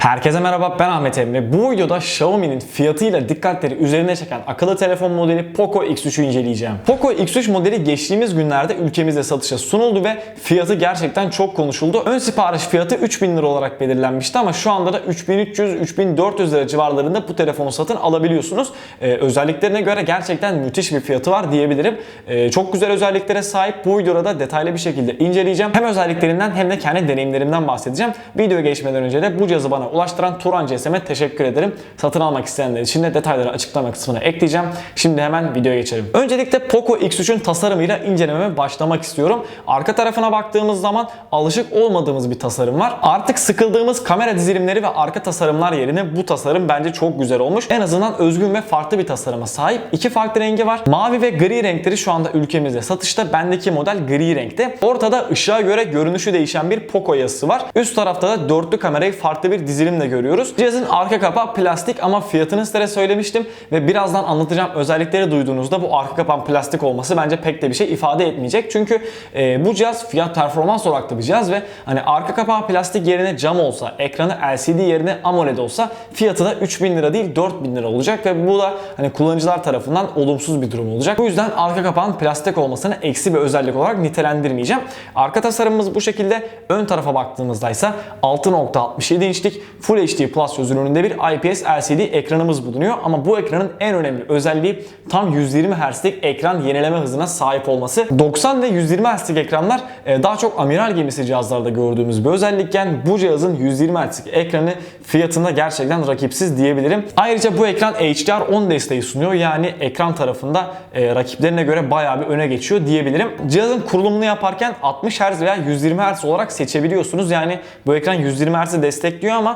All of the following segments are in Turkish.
Herkese merhaba ben Ahmet Emre. Bu videoda Xiaomi'nin fiyatıyla dikkatleri üzerine çeken akıllı telefon modeli Poco X3'ü inceleyeceğim. Poco X3 modeli geçtiğimiz günlerde ülkemizde satışa sunuldu ve fiyatı gerçekten çok konuşuldu. Ön sipariş fiyatı 3000 lira olarak belirlenmişti ama şu anda da 3300-3400 lira civarlarında bu telefonu satın alabiliyorsunuz. Ee, özelliklerine göre gerçekten müthiş bir fiyatı var diyebilirim. Ee, çok güzel özelliklere sahip. Bu videoda da detaylı bir şekilde inceleyeceğim. Hem özelliklerinden hem de kendi deneyimlerimden bahsedeceğim. Videoya geçmeden önce de bu cihazı bana ulaştıran Turan GSM'e teşekkür ederim. Satın almak isteyenler için de detayları açıklama kısmına ekleyeceğim. Şimdi hemen videoya geçelim. Öncelikle Poco X3'ün tasarımıyla incelememe başlamak istiyorum. Arka tarafına baktığımız zaman alışık olmadığımız bir tasarım var. Artık sıkıldığımız kamera dizilimleri ve arka tasarımlar yerine bu tasarım bence çok güzel olmuş. En azından özgün ve farklı bir tasarıma sahip. İki farklı rengi var. Mavi ve gri renkleri şu anda ülkemizde satışta. Bendeki model gri renkte. Ortada ışığa göre görünüşü değişen bir Poco yazısı var. Üst tarafta da dörtlü kamerayı farklı bir dizilimle görüyoruz. Cihazın arka kapağı plastik ama fiyatını size söylemiştim ve birazdan anlatacağım özellikleri duyduğunuzda bu arka kapağın plastik olması bence pek de bir şey ifade etmeyecek. Çünkü e, bu cihaz fiyat performans odaklı bir cihaz ve hani arka kapağı plastik yerine cam olsa, ekranı LCD yerine AMOLED olsa fiyatı da 3000 lira değil 4000 lira olacak ve bu da hani kullanıcılar tarafından olumsuz bir durum olacak. Bu yüzden arka kapağın plastik olmasını eksi bir özellik olarak nitelendirmeyeceğim. Arka tasarımımız bu şekilde. Ön tarafa baktığımızda ise 6.67 inçlik Full HD Plus çözünürlüğünde bir IPS LCD ekranımız bulunuyor. Ama bu ekranın en önemli özelliği tam 120 Hz'lik ekran yenileme hızına sahip olması. 90 ve 120 Hz'lik ekranlar e, daha çok amiral gemisi cihazlarda gördüğümüz bir özellikken bu cihazın 120 Hz'lik ekranı fiyatında gerçekten rakipsiz diyebilirim. Ayrıca bu ekran HDR10 desteği sunuyor. Yani ekran tarafında e, rakiplerine göre bayağı bir öne geçiyor diyebilirim. Cihazın kurulumunu yaparken 60 Hz veya 120 Hz olarak seçebiliyorsunuz. Yani bu ekran 120 Hz'i destekliyor ama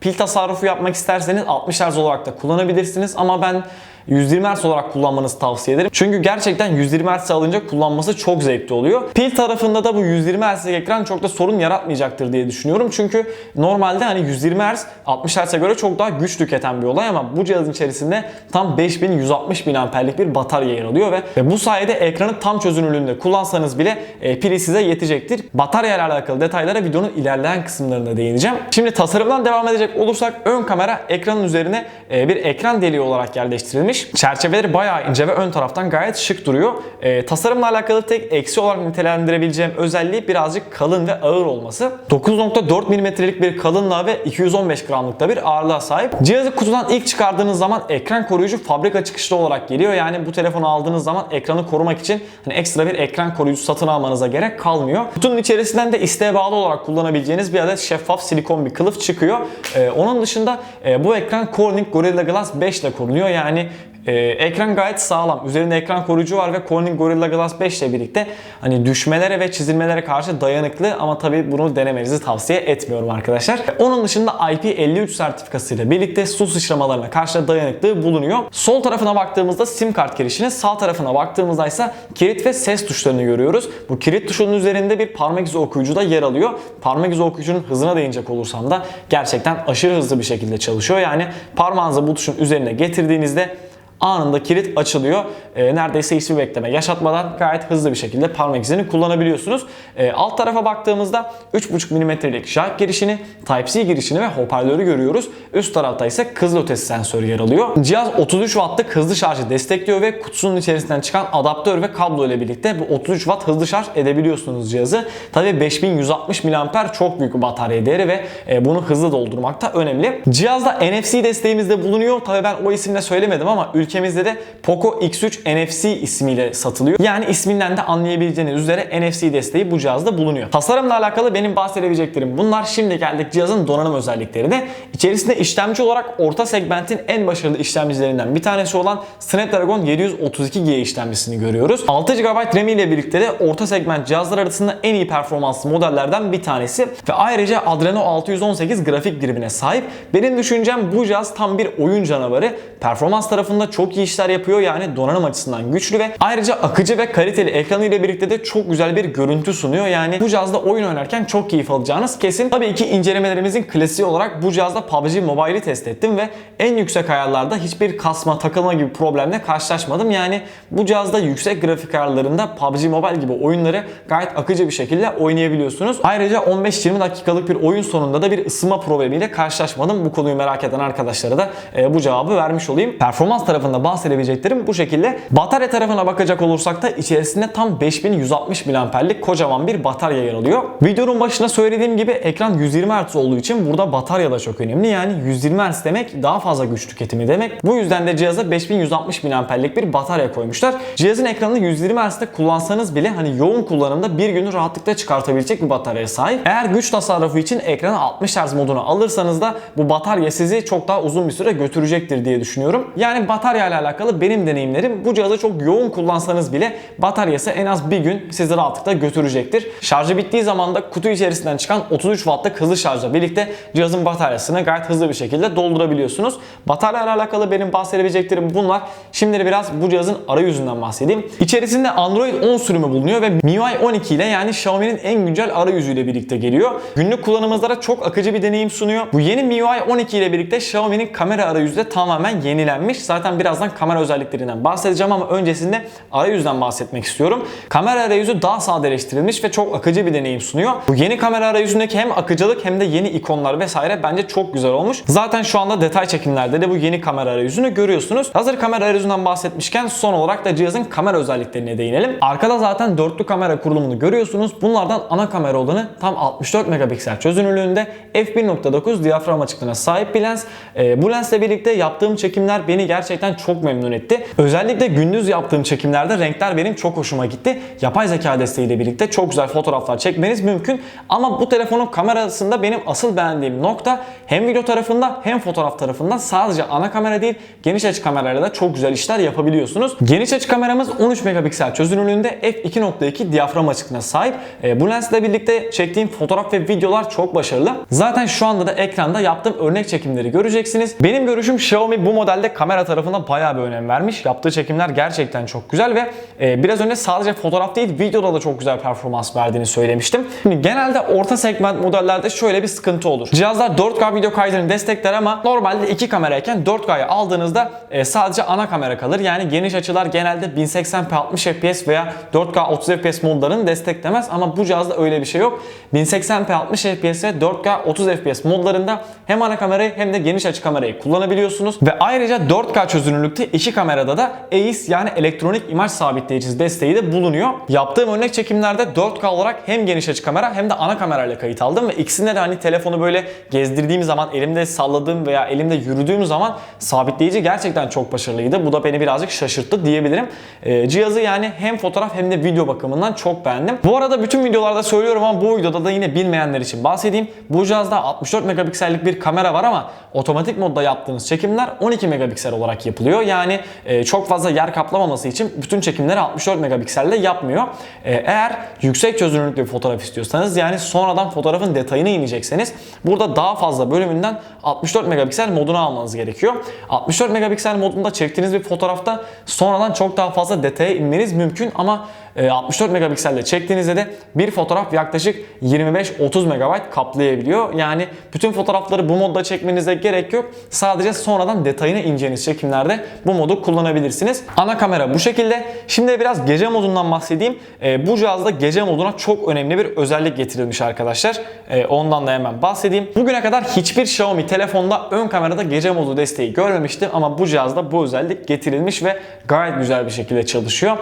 pil tasarrufu yapmak isterseniz 60 Hz olarak da kullanabilirsiniz ama ben 120 Hz olarak kullanmanızı tavsiye ederim. Çünkü gerçekten 120 Hz alınca kullanması çok zevkli oluyor. Pil tarafında da bu 120 Hz'lik ekran çok da sorun yaratmayacaktır diye düşünüyorum. Çünkü normalde hani 120 Hz 60 Hz'e göre çok daha güç tüketen bir olay ama bu cihazın içerisinde tam 5160 mAh'lik bir batarya yer alıyor ve, bu sayede ekranı tam çözünürlüğünde kullansanız bile e, pili size yetecektir. Batarya ile alakalı detaylara videonun ilerleyen kısımlarında değineceğim. Şimdi tasarımdan devam edecek olursak ön kamera ekranın üzerine e, bir ekran deliği olarak yerleştirilmiş. Çerçeveleri bayağı ince ve ön taraftan gayet şık duruyor. E, tasarımla alakalı tek eksi olarak nitelendirebileceğim özelliği birazcık kalın ve ağır olması. 9.4 mm'lik bir kalınlığa ve 215 gramlık da bir ağırlığa sahip. Cihazı kutudan ilk çıkardığınız zaman ekran koruyucu fabrika çıkışlı olarak geliyor. Yani bu telefonu aldığınız zaman ekranı korumak için hani ekstra bir ekran koruyucu satın almanıza gerek kalmıyor. Kutunun içerisinden de isteğe bağlı olarak kullanabileceğiniz bir adet şeffaf silikon bir kılıf çıkıyor. Ee, onun dışında e, bu ekran Corning Gorilla Glass 5 ile korunuyor. Yani ee, ekran gayet sağlam. Üzerinde ekran koruyucu var ve Corning Gorilla Glass 5 ile birlikte hani düşmelere ve çizilmelere karşı dayanıklı ama tabii bunu denemenizi tavsiye etmiyorum arkadaşlar. Onun dışında IP53 sertifikası ile birlikte su sıçramalarına karşı dayanıklı bulunuyor. Sol tarafına baktığımızda sim kart girişini, sağ tarafına baktığımızda ise kilit ve ses tuşlarını görüyoruz. Bu kilit tuşunun üzerinde bir parmak izi okuyucu da yer alıyor. Parmak izi okuyucunun hızına değinecek olursam da gerçekten aşırı hızlı bir şekilde çalışıyor. Yani parmağınızı bu tuşun üzerine getirdiğinizde anında kilit açılıyor. E, neredeyse hiçbir bekleme yaşatmadan gayet hızlı bir şekilde parmak izini kullanabiliyorsunuz. E, alt tarafa baktığımızda 3.5 mm'lik jack girişini, Type-C girişini ve hoparlörü görüyoruz. Üst tarafta ise kızılötesi sensörü yer alıyor. Cihaz 33 wattlık hızlı şarjı destekliyor ve kutusunun içerisinden çıkan adaptör ve kablo ile birlikte bu 33 watt hızlı şarj edebiliyorsunuz cihazı. Tabi 5160 mAh çok büyük bir batarya değeri ve e, bunu hızlı doldurmakta önemli. Cihazda NFC desteğimiz de bulunuyor. Tabi ben o isimle söylemedim ama ülkemizde de Poco X3 NFC ismiyle satılıyor. Yani isminden de anlayabileceğiniz üzere NFC desteği bu cihazda bulunuyor. Tasarımla alakalı benim bahsedebileceklerim bunlar. Şimdi geldik cihazın donanım özelliklerine. İçerisinde işlemci olarak orta segmentin en başarılı işlemcilerinden bir tanesi olan Snapdragon 732G işlemcisini görüyoruz. 6 GB RAM ile birlikte de orta segment cihazlar arasında en iyi performanslı modellerden bir tanesi ve ayrıca Adreno 618 grafik dilimine sahip. Benim düşüncem bu cihaz tam bir oyun canavarı. Performans tarafında çok iyi işler yapıyor yani donanım açısından güçlü ve ayrıca akıcı ve kaliteli ekranı ile birlikte de çok güzel bir görüntü sunuyor. Yani bu cihazda oyun oynarken çok keyif alacağınız kesin. Tabii ki incelemelerimizin klasiği olarak bu cihazda PUBG Mobile'i test ettim ve en yüksek ayarlarda hiçbir kasma, takılma gibi problemle karşılaşmadım. Yani bu cihazda yüksek grafik ayarlarında PUBG Mobile gibi oyunları gayet akıcı bir şekilde oynayabiliyorsunuz. Ayrıca 15-20 dakikalık bir oyun sonunda da bir ısınma problemiyle karşılaşmadım. Bu konuyu merak eden arkadaşlara da e, bu cevabı vermiş olayım. Performans tarafında bahsedebileceklerim bu şekilde. Batarya tarafına bakacak olursak da içerisinde tam 5160 mAh'lik kocaman bir batarya yer alıyor. Videonun başına söylediğim gibi ekran 120 Hz olduğu için burada batarya da çok önemli. Yani 120 Hz demek daha fazla güç tüketimi demek. Bu yüzden de cihaza 5160 mAh'lik bir batarya koymuşlar. Cihazın ekranını 120 Hz'de kullansanız bile hani yoğun kullanımda bir günü rahatlıkla çıkartabilecek bir bataryaya sahip. Eğer güç tasarrufu için ekranı 60 Hz moduna alırsanız da bu batarya sizi çok daha uzun bir süre götürecektir diye düşünüyorum. Yani batarya ile alakalı benim deneyimlerim bu cihazı çok yoğun kullansanız bile bataryası en az bir gün sizi rahatlıkla götürecektir. Şarjı bittiği zaman da kutu içerisinden çıkan 33 wattlık hızlı şarjla birlikte cihazın bataryasını gayet hızlı bir şekilde doldurabiliyorsunuz. Batarya ile alakalı benim bahsedebileceklerim bunlar. Şimdi biraz bu cihazın arayüzünden bahsedeyim. İçerisinde Android 10 sürümü bulunuyor ve MIUI 12 ile yani Xiaomi'nin en güncel arayüzüyle birlikte geliyor. Günlük kullanımımızda çok akıcı bir deneyim sunuyor. Bu yeni MIUI 12 ile birlikte Xiaomi'nin kamera arayüzü de tamamen yenilenmiş. Zaten birazdan kamera özelliklerinden bahsedeceğim ama öncesinde arayüzden bahsetmek istiyorum. Kamera arayüzü daha sadeleştirilmiş ve çok akıcı bir deneyim sunuyor. Bu yeni kamera arayüzündeki hem akıcılık hem de yeni ikonlar vesaire bence çok güzel olmuş. Zaten şu anda detay çekimlerde de bu yeni kamera arayüzünü görüyorsunuz. Hazır kamera arayüzünden bahsetmişken son olarak da cihazın kamera özelliklerine değinelim. Arkada zaten dörtlü kamera kurulumunu görüyorsunuz. Bunlardan ana kamera olanı tam 64 megapiksel çözünürlüğünde f1.9 diyafram açıklığına sahip bir lens. Ee, bu lensle birlikte yaptığım çekimler beni gerçekten çok memnun etti. Özellikle gündüz yaptığım çekimlerde renkler benim çok hoşuma gitti. Yapay zeka desteğiyle birlikte çok güzel fotoğraflar çekmeniz mümkün. Ama bu telefonun kamerasında benim asıl beğendiğim nokta hem video tarafında hem fotoğraf tarafında sadece ana kamera değil geniş açı kamerayla da çok güzel işler yapabiliyorsunuz. Geniş açı kameramız 13 megapiksel çözünürlüğünde f2.2 diyafram açıklığına sahip. E, bu lensle birlikte çektiğim fotoğraf ve videolar çok başarılı. Zaten şu anda da ekranda yaptığım örnek çekimleri göreceksiniz. Benim görüşüm Xiaomi bu modelde kamera tarafına bayağı bir önem vermiş. Yaptığı çekimler gerçekten çok güzel ve e, biraz önce sadece fotoğraf değil videoda da çok güzel performans verdiğini söylemiştim. Şimdi genelde orta segment modellerde şöyle bir sıkıntı olur. Cihazlar 4K video kaydını destekler ama normalde iki kamerayken 4K'yı aldığınızda e, sadece ana kamera kalır. Yani geniş açılar genelde 1080p 60 fps veya 4K 30 fps modlarını desteklemez ama bu cihazda öyle bir şey yok. 1080p 60 fps ve 4K 30 fps modlarında hem ana kamerayı hem de geniş açı kamerayı kullanabiliyorsunuz ve ayrıca 4K çözünürlükte iki kamerada da EIS yani elektronik imaj sabitleyicisi desteği de bulunuyor. Yaptığım örnek çekimlerde 4K olarak hem geniş açı kamera hem de ana kamerayla kayıt aldım ve ikisinde de hani telefonu böyle gezdirdiğim zaman elimde salladığım veya elimde yürüdüğüm zaman sabitleyici gerçekten çok başarılıydı. Bu da beni birazcık şaşırttı diyebilirim. Ee, cihazı yani hem fotoğraf hem de video bakımından çok beğendim. Bu arada bütün videolarda söylüyorum ama bu videoda da yine bilmeyenler için bahsedeyim. Bu cihazda 64 megapiksellik bir kamera var ama otomatik modda yaptığınız çekimler 12 megapiksel olarak yapılıyor. Yani e, çok fazla yer kaplamaması için bütün çekimleri 64 megapikselde yapmıyor. E, eğer yüksek çözünürlüklü bir fotoğraf istiyorsanız yani sonradan fotoğrafın detayına inecekseniz burada daha fazla bölümünden 64 megapiksel moduna almanız gerekiyor. 64 megapiksel modunda çektiğiniz bir fotoğrafta sonradan çok daha fazla detaya inmeniz mümkün ama 64 megapikselde çektiğinizde de bir fotoğraf yaklaşık 25-30 MB kaplayabiliyor. Yani bütün fotoğrafları bu modda çekmenize gerek yok. Sadece sonradan detayına ineceğiniz çekimlerde bu modu kullanabilirsiniz. Ana kamera bu şekilde. Şimdi biraz gece modundan bahsedeyim. E, bu cihazda gece moduna çok önemli bir özellik getirilmiş arkadaşlar. E, ondan da hemen bahsedeyim. Bugüne kadar hiçbir Xiaomi telefonda ön kamerada gece modu desteği görmemiştim ama bu cihazda bu özellik getirilmiş ve gayet güzel bir şekilde çalışıyor.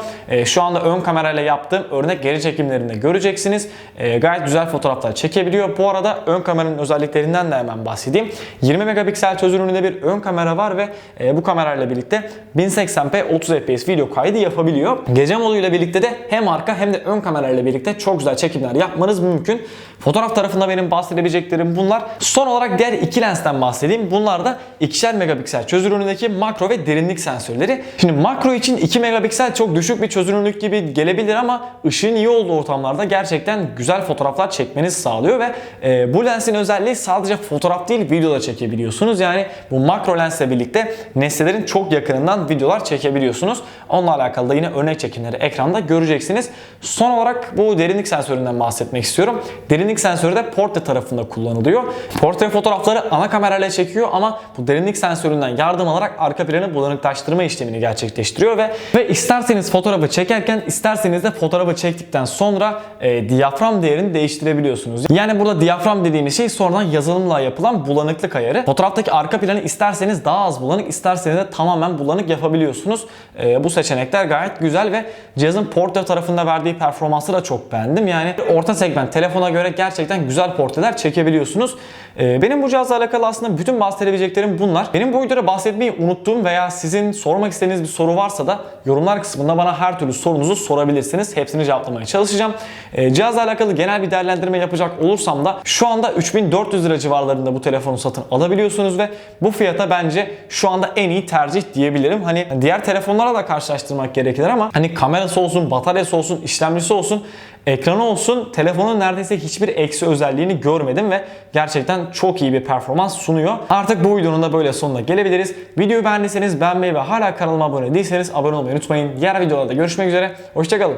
Şu anda ön kamerayla yaptığım örnek geri çekimlerinde göreceksiniz. E, gayet güzel fotoğraflar çekebiliyor. Bu arada ön kameranın özelliklerinden de hemen bahsedeyim. 20 megapiksel çözünürlüğünde bir ön kamera var ve e, bu kamerayla birlikte 1080p 30 fps video kaydı yapabiliyor. Gece moduyla birlikte de hem arka hem de ön kamerayla birlikte çok güzel çekimler yapmanız mümkün. Fotoğraf tarafında benim bahsedebileceklerim bunlar. Son olarak diğer iki lensten bahsedeyim. Bunlar da ikişer megapiksel çözünürlüğündeki makro ve derinlik sensörleri. Şimdi makro için 2 megapiksel çok düşük bir çözünürlük gibi gelebilir gelebilir ama ışığın iyi olduğu ortamlarda gerçekten güzel fotoğraflar çekmenizi sağlıyor ve e, bu lensin özelliği sadece fotoğraf değil video da çekebiliyorsunuz. Yani bu makro lensle birlikte nesnelerin çok yakınından videolar çekebiliyorsunuz. Onunla alakalı da yine örnek çekimleri ekranda göreceksiniz. Son olarak bu derinlik sensöründen bahsetmek istiyorum. Derinlik sensörü de portre tarafında kullanılıyor. Portre fotoğrafları ana kamerayla çekiyor ama bu derinlik sensöründen yardım alarak arka planı bulanıklaştırma işlemini gerçekleştiriyor ve ve isterseniz fotoğrafı çekerken isterseniz de fotoğrafı çektikten sonra e, diyafram değerini değiştirebiliyorsunuz. Yani burada diyafram dediğimiz şey sonradan yazılımla yapılan bulanıklık ayarı. Fotoğraftaki arka planı isterseniz daha az bulanık, isterseniz de tamamen bulanık yapabiliyorsunuz. E, bu seçenekler gayet güzel ve cihazın portre tarafında verdiği performansı da çok beğendim. Yani orta segment telefona göre gerçekten güzel portreler çekebiliyorsunuz. E, benim bu cihazla alakalı aslında bütün bahsedebileceklerim bunlar. Benim bu videoda bahsetmeyi unuttuğum veya sizin sormak istediğiniz bir soru varsa da yorumlar kısmında bana her türlü sorunuzu sorabilirsiniz. Hepsini cevaplamaya çalışacağım. E, cihazla alakalı genel bir değerlendirme yapacak olursam da şu anda 3400 lira civarlarında bu telefonu satın alabiliyorsunuz ve bu fiyata bence şu anda en iyi tercih diyebilirim. Hani diğer telefonlara da karşılaştırmak gerekir ama hani kamerası olsun, bataryası olsun, işlemcisi olsun ekranı olsun telefonun neredeyse hiçbir eksi özelliğini görmedim ve gerçekten çok iyi bir performans sunuyor. Artık bu videonun da böyle sonuna gelebiliriz. Videoyu beğendiyseniz beğenmeyi ve hala kanalıma abone değilseniz abone olmayı unutmayın. Diğer videolarda görüşmek üzere. Hoşçakalın.